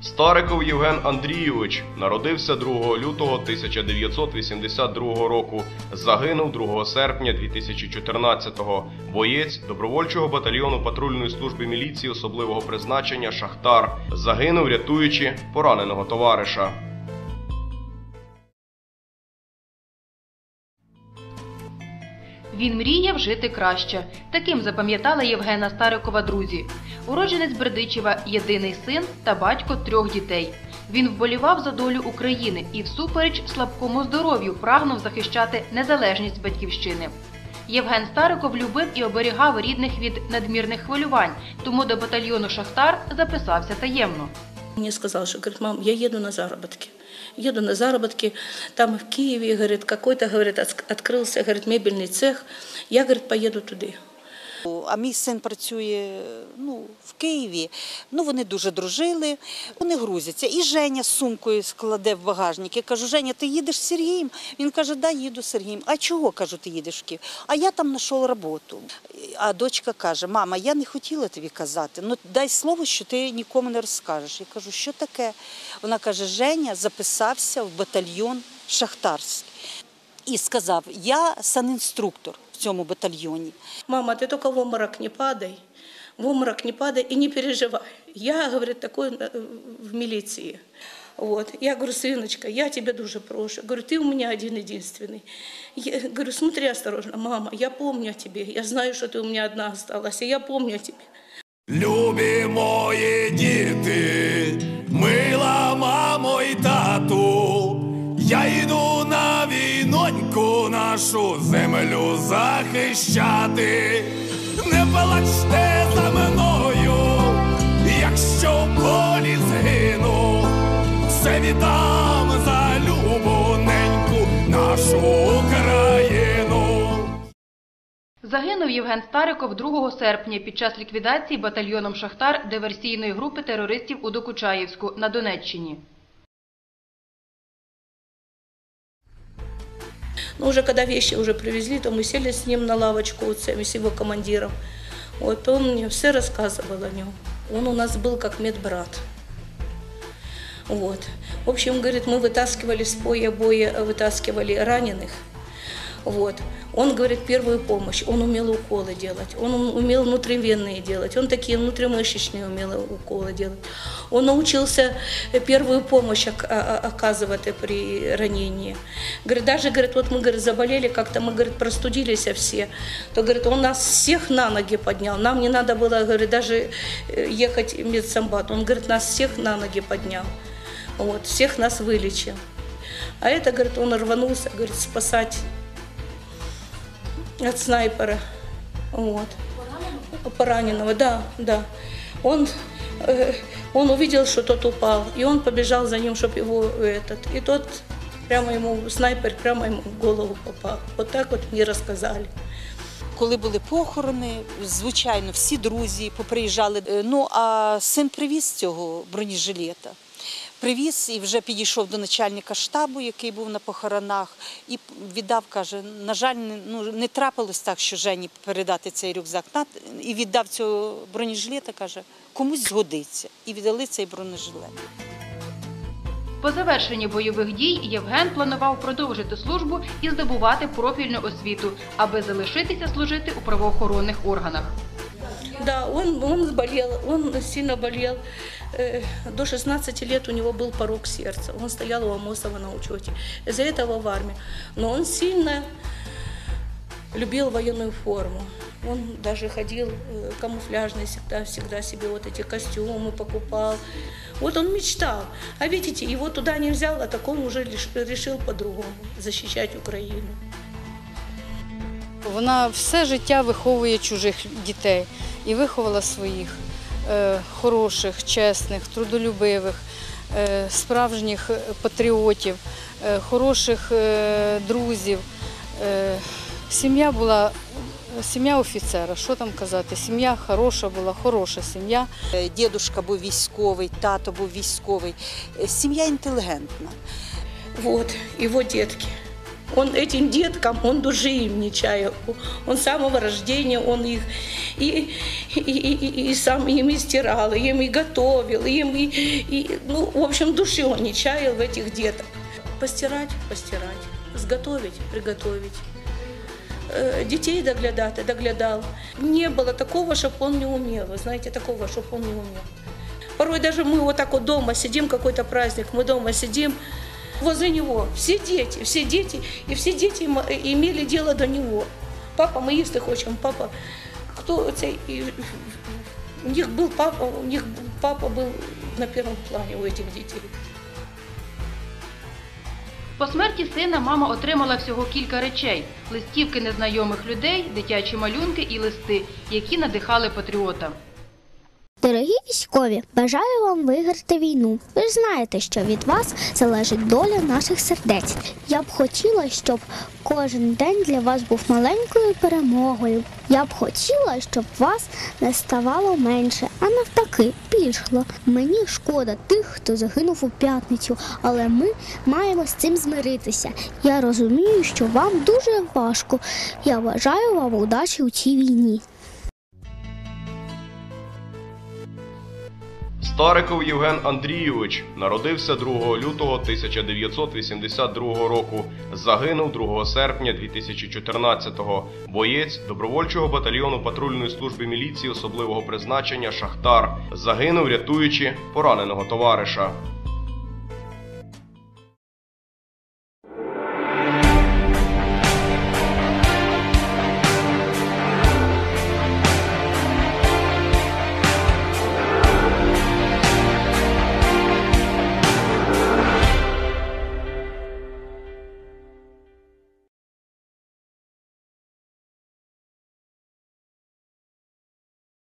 Стариков Євген Андрійович народився 2 лютого 1982 року. Загинув 2 серпня 2014-го. Боєць добровольчого батальйону патрульної служби міліції особливого призначення Шахтар. Загинув, рятуючи пораненого товариша. Він мріяв жити краще. Таким запам'ятали Євгена Старикова друзі. Уродженець Бердичева єдиний син та батько трьох дітей. Він вболівав за долю України і, всупереч слабкому здоров'ю, прагнув захищати незалежність батьківщини. Євген Стариков любив і оберігав рідних від надмірних хвилювань, тому до батальйону Шахтар записався таємно. Мне сказал, что, говорит, мам, я еду на заработки. Еду на заработки, там в Киеве, говорит, какой-то, говорит, отк- открылся, говорит, мебельный цех. Я, говорит, поеду туди. А мій син працює ну, в Києві. Ну, вони дуже дружили, вони грузяться. І Женя з сумкою складе в багажник. Я кажу, Женя, ти їдеш з Сергієм? Він каже, да, їду з Сергієм. А чого, кажу, ти їдеш в Київ? А я там знайшов роботу. А дочка каже, мама, я не хотіла тобі казати, ну дай слово, що ти нікому не розкажеш. Я кажу, що таке? Вона каже, Женя записався в батальйон шахтарський. І сказав, я санінструктор в цьому батальйоні. Мама, ты только в обморок не падай, в обморок не падай и не переживай. Я, говорит, такой э, в милиции. Вот. Я говорю, сыночка, я тебя дуже прошу. Говорю, ты у меня один-единственный. Я говорю, смотри осторожно, мама, я помню о тебе. Я знаю, что ты у меня одна осталась, и я помню о тебе. Любі мої діти, мила мамо і тату, я йду на Війноньку нашу землю захищати. Не плачте за мною, якщо в полі згину, все віддам за любоненьку нашу Україну. Загинув Євген Стариков 2 серпня під час ліквідації батальйоном Шахтар диверсійної групи терористів у Докучаєвську на Донеччині. Но уже когда вещи уже привезли, то мы сели с ним на лавочку, с его командиром. Вот он мне все рассказывал о нем. Он у нас был как медбрат. Вот. В общем, говорит, мы вытаскивали с поя боя, вытаскивали раненых. Вот. Он говорит первую помощь, он умел уколы делать, он ум- умел внутривенные делать, он такие внутримышечные умел уколы делать. Он научился первую помощь а- а- оказывать при ранении. Говорит, даже, говорит, вот мы, говорит, заболели, как-то мы, говорит, простудились все, то, говорит, он нас всех на ноги поднял, нам не надо было, говорит, даже э, ехать в медсамбат, он, говорит, нас всех на ноги поднял, вот, всех нас вылечил. А это, говорит, он рванулся, говорит, спасать от снайпера. Вот. Пораненного, да, да. Он, э, он увидел, что тот упал, и он побежал за ним, чтобы его этот. И тот прямо ему, снайпер прямо ему в голову попал. Вот так вот мне рассказали. Коли були похорони, звичайно, всі друзі поприїжджали. Е, Ну а син привіз цього бронежилета. Привіз і вже підійшов до начальника штабу, який був на похоронах, і віддав, каже, на жаль, ну, не трапилось так, що Жені передати цей рюкзак. І віддав цього бронежилета, каже, комусь згодиться. І віддали цей бронежилет. По завершенні бойових дій Євген планував продовжити службу і здобувати профільну освіту, аби залишитися служити у правоохоронних органах. Да, он, он болел, он сильно болел. Э, До 16 лет у него был порог сердца. Он стоял у Амосова на учете. Из-за этого в армии. Но он сильно любил военную форму. Он даже ходил э, камуфляжный всегда, всегда себе вот эти костюмы покупал. Вот он мечтал. А видите, его туда не взял, а так он уже решил по-другому защищать Украину. Вона все життя виховує чужих дітей і виховала своїх е, хороших, чесних, трудолюбивих, е, справжніх патріотів, е, хороших е, друзів. Е, сім'я була сім'я офіцера. Що там казати? Сім'я хороша була, хороша сім'я. Дідушка був військовий, тато був військовий. Сім'я інтелігентна. Вот, его детки. Он этим деткам, он души им не чаял. Он с самого рождения, он их и, и, и, и- и сам им и стирал, и им и готовил, и им и, и, ну, в общем, души он не чаял в этих деток. Постирать, постирать, сготовить, приготовить. Э, Детей доглядати, доглядал. Не было такого, чтобы он не умел. Вы знаете, такого, чтобы он не умел. Порой даже мы вот так вот дома сидим, какой-то праздник, мы дома сидим, возле него все дети, все дети, и все дети м- имели дело до него. Папа, мы їсти хочемо, папа, хто цей, і у них был папа, у них папа был на первом плане у этих детей. По смерті сина мама отримала всього кілька речей: листівки незнайомих людей, дитячі малюнки і листи, які надихали патріота. Військові, бажаю вам виграти війну. Ви ж знаєте, що від вас залежить доля наших сердець. Я б хотіла, щоб кожен день для вас був маленькою перемогою. Я б хотіла, щоб вас не ставало менше, а навпаки, більшло. Мені шкода тих, хто загинув у п'ятницю, але ми маємо з цим змиритися. Я розумію, що вам дуже важко. Я бажаю вам удачі у цій війні. Стариков Євген Андрійович народився 2 лютого 1982 року. Загинув 2 серпня 2014-го. Боєць добровольчого батальйону патрульної служби міліції особливого призначення Шахтар загинув, рятуючи пораненого товариша.